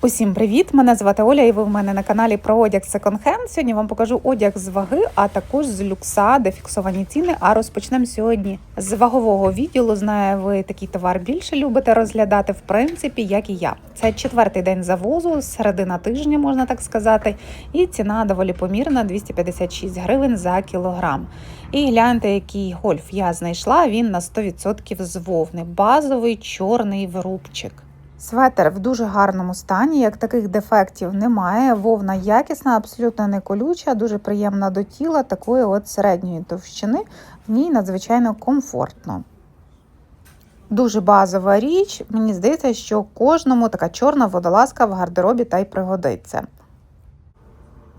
Усім привіт! Мене звати Оля, і ви в мене на каналі про одяг Second Hand. Сьогодні вам покажу одяг з ваги, а також з люкса, де фіксовані ціни. А розпочнемо сьогодні з вагового відділу. Знаю, ви такий товар більше любите розглядати, в принципі, як і я. Це четвертий день завозу, середина тижня, можна так сказати, і ціна доволі помірна 256 гривень за кілограм. І гляньте, який гольф я знайшла. Він на 100% з вовни, базовий чорний вирубчик. Светер в дуже гарному стані, як таких дефектів немає. Вовна якісна, абсолютно не колюча, дуже приємна до тіла, такої от середньої товщини. В ній надзвичайно комфортно. Дуже базова річ. Мені здається, що кожному така чорна водолазка в гардеробі та й пригодиться.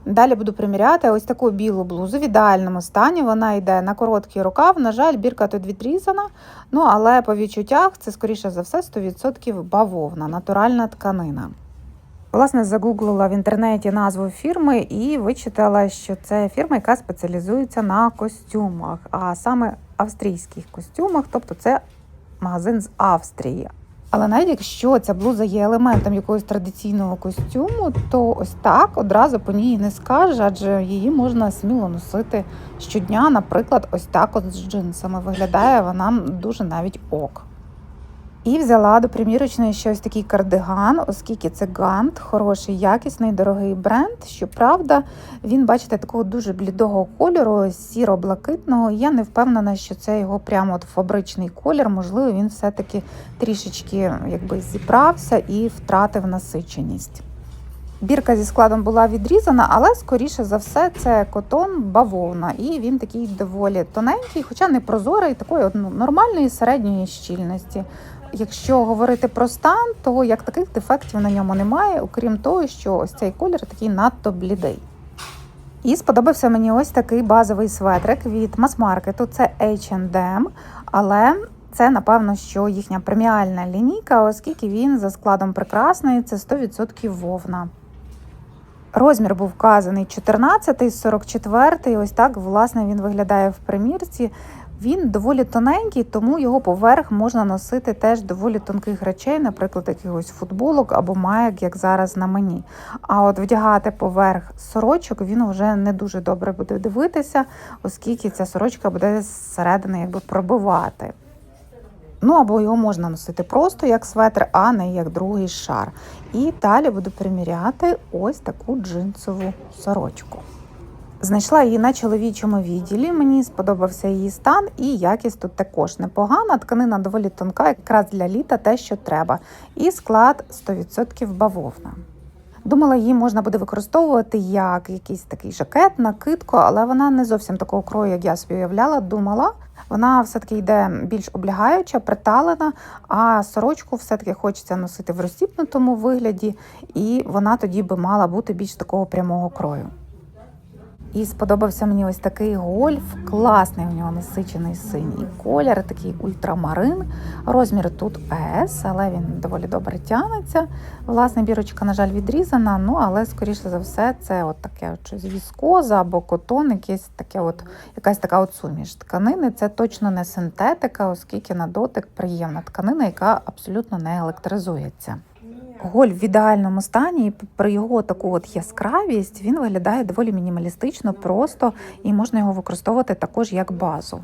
Далі буду приміряти ось таку білу блузу в ідеальному стані. Вона йде на короткий рукав. На жаль, бірка тут відрізана. Ну, але по відчуттях це, скоріше за все, 100% бавовна, натуральна тканина. Власне, загуглила в інтернеті назву фірми і вичитала, що це фірма, яка спеціалізується на костюмах, а саме австрійських костюмах, тобто це магазин з Австрії. Але навіть якщо ця блуза є елементом якогось традиційного костюму, то ось так одразу по ній не скаже, адже її можна сміло носити щодня. Наприклад, ось так от з джинсами. Виглядає вона дуже навіть ок. І взяла до примірочної ще ось такий кардиган, оскільки це Гант, хороший, якісний, дорогий бренд. Щоправда, він, бачите, такого дуже блідого кольору, сіро-блакитного. Я не впевнена, що це його прямо от фабричний колір. Можливо, він все-таки трішечки якби зібрався і втратив насиченість. Бірка зі складом була відрізана, але скоріше за все це котон бавовна, і він такий доволі тоненький, хоча не прозорий, такої ну, нормальної середньої щільності. Якщо говорити про стан, то як таких дефектів на ньому немає, окрім того, що ось цей колір такий надто блідий. І сподобався мені ось такий базовий светрик від мас-маркету. Це H&M, але це, напевно, що їхня преміальна лінійка, оскільки він за складом прекрасний, це 100% вовна. Розмір був вказаний 14, 44. Ось так, власне, він виглядає в примірці. Він доволі тоненький, тому його поверх можна носити теж доволі тонких речей, наприклад, якихось футболок або маєк, як зараз на мені. А от вдягати поверх сорочок він вже не дуже добре буде дивитися, оскільки ця сорочка буде зсередини якби пробивати. Ну або його можна носити просто як светр, а не як другий шар. І далі буду приміряти ось таку джинсову сорочку. Знайшла її на чоловічому відділі. Мені сподобався її стан, і якість тут також непогана. Тканина доволі тонка, якраз для літа те, що треба. І склад 100% бавовна. Думала, її можна буде використовувати як якийсь такий жакет, накидку, але вона не зовсім такого крою, як я собі уявляла. Думала, вона все-таки йде більш облягаюча, приталена, а сорочку все-таки хочеться носити в розтіпнутому вигляді, і вона тоді би мала бути більш такого прямого крою. І сподобався мені ось такий гольф, класний у нього насичений синій колір, такий ультрамарин. Розмір тут S, але він доволі добре тягнеться. Власне, бірочка, на жаль, відрізана, ну але, скоріше за все, це от таке щось віскоза або котон, якесь таке от, якась така от суміш тканини. Це точно не синтетика, оскільки на дотик приємна тканина, яка абсолютно не електризується. Голь в ідеальному стані, і при його таку от яскравість він виглядає доволі мінімалістично, просто і можна його використовувати також як базу.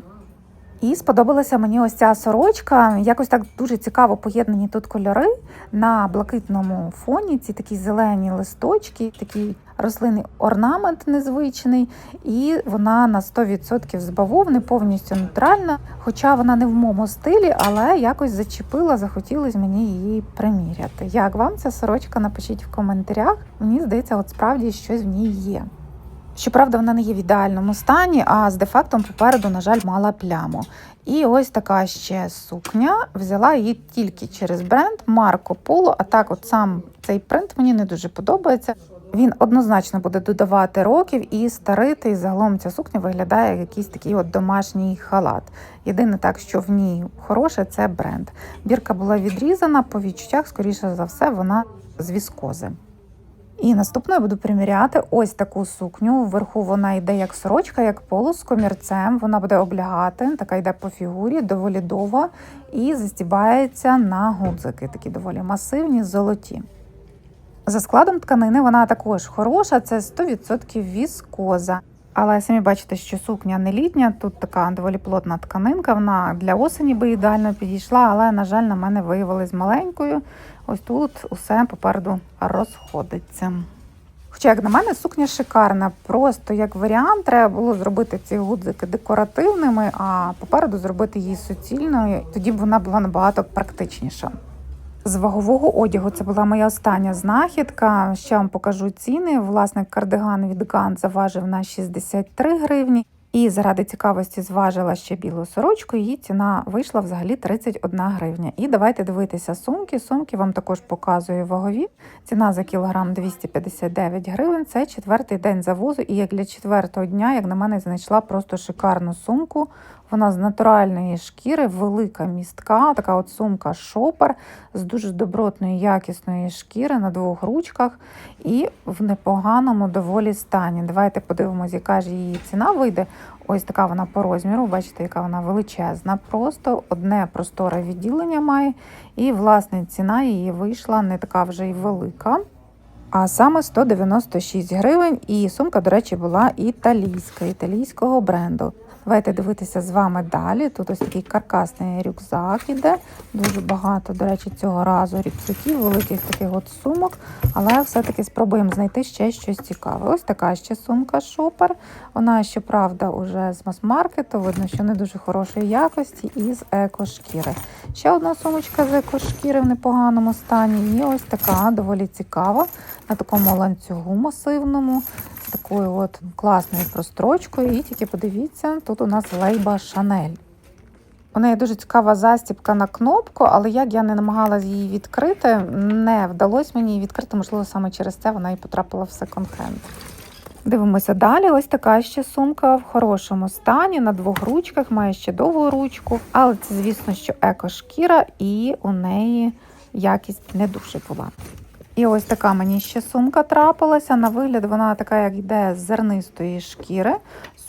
І сподобалася мені ось ця сорочка. Якось так дуже цікаво поєднані тут кольори на блакитному фоні. Ці такі зелені листочки, такий рослинний орнамент незвичний, і вона на 100% з бавовни, повністю нейтральна. Хоча вона не в моєму стилі, але якось зачепила, захотілося мені її приміряти. Як вам ця сорочка? Напишіть в коментарях. Мені здається, от справді щось в ній є. Щоправда, вона не є в ідеальному стані, а з дефектом попереду, на жаль, мала пляму. І ось така ще сукня. Взяла її тільки через бренд Марко Поло. А так, от сам цей принт мені не дуже подобається. Він однозначно буде додавати років і старити, і загалом ця сукня виглядає як якийсь такий от домашній халат. Єдине так, що в ній хороше, це бренд. Бірка була відрізана, по відчуттях, скоріше за все, вона з віскози. І наступною буду приміряти ось таку сукню. Вверху вона йде як сорочка, як поло з комірцем. Вона буде облягати, така йде по фігурі, доволі довга, і застібається на гудзики, такі доволі масивні, золоті. За складом тканини вона також хороша, це 100% віскоза. Але самі бачите, що сукня не літня, тут така доволі плотна тканинка. Вона для осені би ідеально підійшла, але, на жаль, на мене виявилась маленькою. Ось тут усе попереду розходиться. Хоча, як на мене, сукня шикарна. Просто як варіант, треба було зробити ці гудзики декоративними, а попереду зробити її суцільною. Тоді б вона була набагато практичніша. З вагового одягу це була моя остання знахідка. Ще вам покажу ціни. Власник кардиган від Гант заважив на 63 гривні. І заради цікавості зважила ще білу сорочку. Її ціна вийшла взагалі 31 гривня. І давайте дивитися сумки. Сумки вам також показую вагові. Ціна за кілограм 259 гривень. Це четвертий день завозу. І як для четвертого дня, як на мене, знайшла просто шикарну сумку. Вона з натуральної шкіри, велика містка, така от сумка шопер з дуже добротної, якісної шкіри на двох ручках і в непоганому доволі стані. Давайте подивимось, яка ж її ціна вийде. Ось така вона по розміру. Бачите, яка вона величезна. Просто одне просторе відділення має, і власне ціна її вийшла не така вже й велика. А саме 196 гривень, і сумка, до речі, була італійська, італійського бренду. Давайте дивитися з вами далі. Тут ось такий каркасний рюкзак іде. Дуже багато, до речі, цього разу рюкзаків, великих таких от сумок. Але все-таки спробуємо знайти ще щось цікаве. Ось така ще сумка шопер. Вона, щоправда, уже з мас-маркету. Видно, що не дуже хорошої якості і з екошкіри. Ще одна сумочка з екошкіри в непоганому стані. І ось така доволі цікава на такому ланцюгу масивному такою от класною прострочкою. І тільки подивіться, тут у нас лейба Шанель. У неї дуже цікава застібка на кнопку, але як я не намагалась її відкрити, не вдалося мені її відкрити, можливо, саме через це вона і потрапила в секонд-хенд. Дивимося далі. Ось така ще сумка в хорошому стані, на двох ручках, має ще довгу ручку, але це, звісно, що екошкіра, і у неї якість не дуже була. І ось така мені ще сумка трапилася. На вигляд вона така, як йде з зернистої шкіри.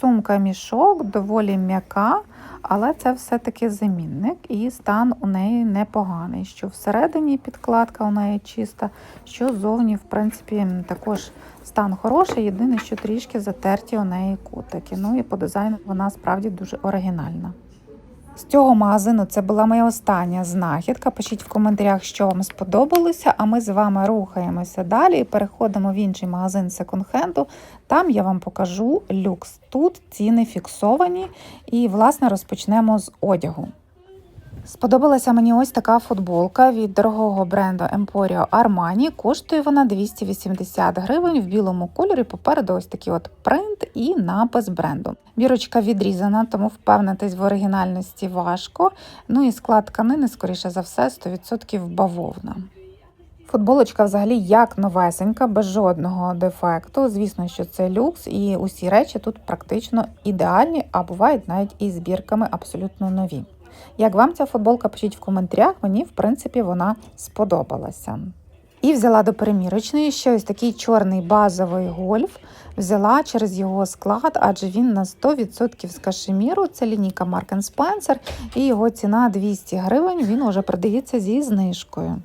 Сумка мішок, доволі м'яка, але це все-таки замінник, і стан у неї непоганий. Що всередині підкладка у неї чиста, що зовні, в принципі, також стан хороший. Єдине, що трішки затерті у неї кутики. Ну і по дизайну вона справді дуже оригінальна. З цього магазину це була моя остання знахідка. Пишіть в коментарях, що вам сподобалося. А ми з вами рухаємося далі і переходимо в інший магазин секонд-хенду. Там я вам покажу люкс. Тут ціни фіксовані, і, власне, розпочнемо з одягу. Сподобалася мені ось така футболка від дорогого бренду Emporio Armani. Коштує вона 280 гривень в білому кольорі. Попереду ось такий от принт і напис бренду. Бірочка відрізана, тому впевнитись в оригінальності важко. Ну і склад тканини, скоріше за все, 100% бавовна. Футболочка взагалі як новесенька, без жодного дефекту. Звісно, що це люкс, і усі речі тут практично ідеальні, а бувають навіть і збірками абсолютно нові. Як вам ця футболка, пишіть в коментарях, мені, в принципі, вона сподобалася. І взяла до перемірочної ще ось такий чорний базовий гольф. Взяла через його склад, адже він на 100% з кашеміру. Це лінійка Mark Spencer, і його ціна 200 гривень. Він уже продається зі знижкою.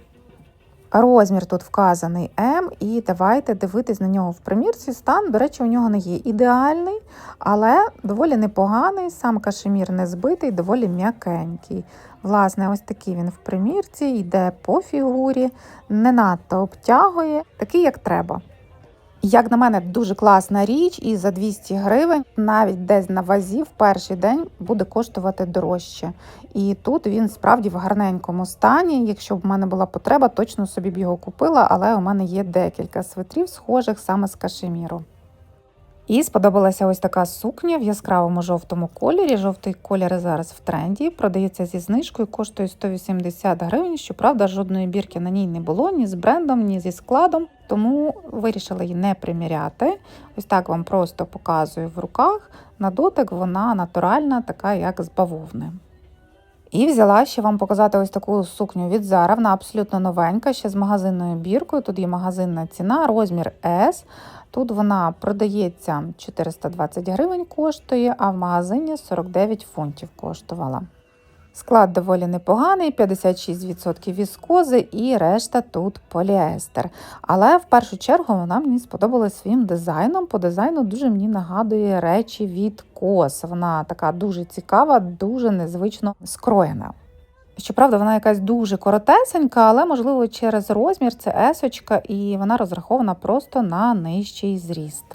Розмір тут вказаний М, і давайте дивитись на нього в примірці. Стан, до речі, у нього не є ідеальний, але доволі непоганий. Сам кашемір не збитий, доволі м'якенький. Власне, ось такий він в примірці, йде по фігурі, не надто обтягує, такий, як треба. Як на мене, дуже класна річ, і за 200 гривень навіть десь на вазі в перший день буде коштувати дорожче. І тут він справді в гарненькому стані. Якщо б в мене була потреба, точно собі б його купила, але у мене є декілька свитрів, схожих саме з кашеміру. І сподобалася ось така сукня в яскравому жовтому кольорі. Жовтий колір зараз в тренді. Продається зі знижкою, коштує 180 гривень. Щоправда, жодної бірки на ній не було ні з брендом, ні зі складом, тому вирішила її не приміряти. Ось так вам просто показую в руках. На дотик вона натуральна, така як з бавовни. І взяла ще вам показати ось таку сукню від Zara. Вона абсолютно новенька, ще з магазинною біркою. Тут є магазинна ціна, розмір S. Тут вона продається 420 гривень коштує, а в магазині 49 фунтів коштувала. Склад доволі непоганий, 56% віскози і решта тут поліестер. Але в першу чергу вона мені сподобалась своїм дизайном. По дизайну дуже мені нагадує речі від кос. Вона така дуже цікава, дуже незвично скроєна. Щоправда, вона якась дуже коротесенька, але, можливо, через розмір це есочка, і вона розрахована просто на нижчий зріст.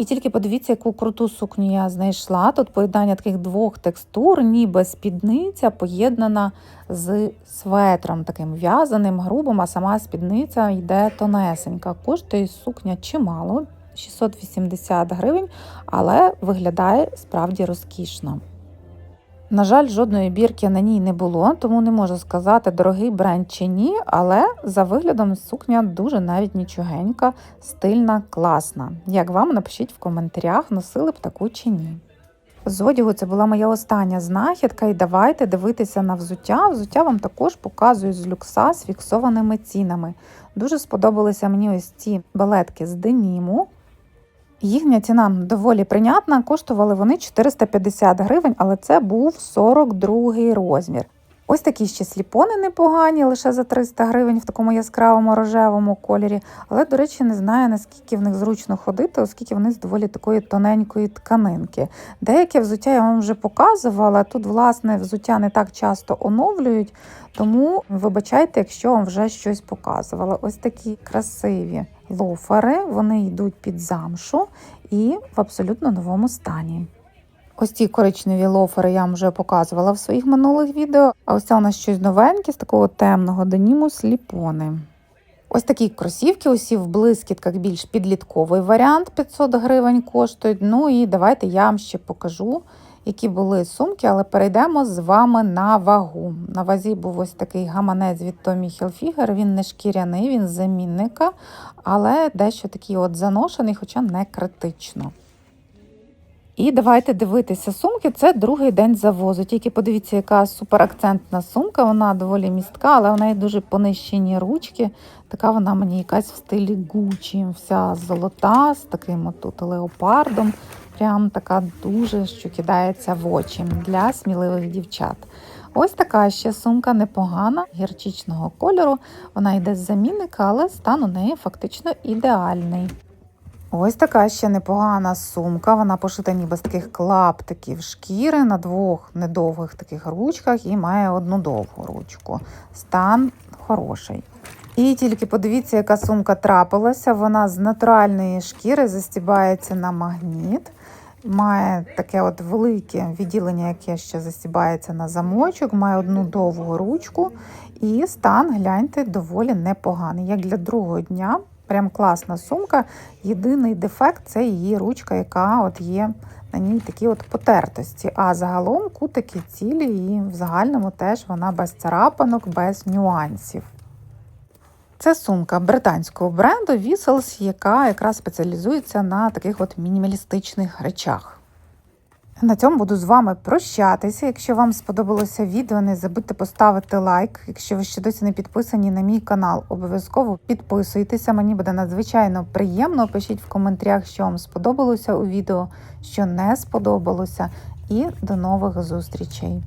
І тільки подивіться, яку круту сукню я знайшла. Тут поєднання таких двох текстур, ніби спідниця поєднана з светром, таким в'язаним, грубим, а сама спідниця йде тонесенька. Коштує сукня чимало, 680 гривень, але виглядає справді розкішно. На жаль, жодної бірки на ній не було, тому не можу сказати, дорогий бренд чи ні, але за виглядом сукня дуже навіть нічогенька, стильна, класна. Як вам напишіть в коментарях, носили б таку чи ні. З одягу це була моя остання знахідка, і давайте дивитися на взуття. Взуття вам також показую з люкса з фіксованими цінами. Дуже сподобалися мені ось ці балетки з деніму. Їхня ціна доволі прийнятна, коштували вони 450 гривень, але це був 42 розмір. Ось такі ще сліпони непогані, лише за 300 гривень в такому яскравому рожевому кольорі. Але, до речі, не знаю, наскільки в них зручно ходити, оскільки вони з доволі такої тоненької тканинки. Деяке взуття я вам вже показувала. Тут, власне, взуття не так часто оновлюють, тому вибачайте, якщо вам вже щось показувала. Ось такі красиві лофери, вони йдуть під замшу і в абсолютно новому стані. Ось ці коричневі лофери я вам вже показувала в своїх минулих відео. А ось це у нас щось новеньке з такого темного деніму сліпони. Ось такі кросівки, усі в блискітках більш підлітковий варіант 500 гривень коштують. Ну і давайте я вам ще покажу, які були сумки, але перейдемо з вами на вагу. На вазі був ось такий гаманець від Tommy Hilfiger, Він не шкіряний, він замінника, але дещо такий от заношений, хоча не критично. І давайте дивитися сумки. Це другий день завозу. Тільки подивіться, яка суперакцентна сумка. Вона доволі містка, але в неї дуже понищені ручки. Така вона мені якась в стилі Гучі, вся золота, з таким отут леопардом. Прям така дуже, що кидається в очі для сміливих дівчат. Ось така ще сумка непогана, гірчичного кольору. Вона йде з замінника, але стан у неї фактично ідеальний. Ось така ще непогана сумка. Вона пошита ніби з таких клаптиків шкіри на двох недовгих таких ручках і має одну довгу ручку. Стан хороший. І тільки подивіться, яка сумка трапилася. Вона з натуральної шкіри застібається на магніт. Має таке от велике відділення, яке ще застібається на замочок, має одну довгу ручку. І стан, гляньте, доволі непоганий. Як для другого дня, прям класна сумка. Єдиний дефект це її ручка, яка от є на ній такі от потертості. А загалом кутики цілі, і в загальному теж вона без царапанок, без нюансів. Це сумка британського бренду Віселс, яка якраз спеціалізується на таких от мінімалістичних речах. На цьому буду з вами прощатися. Якщо вам сподобалося відео, не забудьте поставити лайк. Якщо ви ще досі не підписані на мій канал, обов'язково підписуйтеся. Мені буде надзвичайно приємно. Пишіть в коментарях, що вам сподобалося у відео, що не сподобалося. І до нових зустрічей!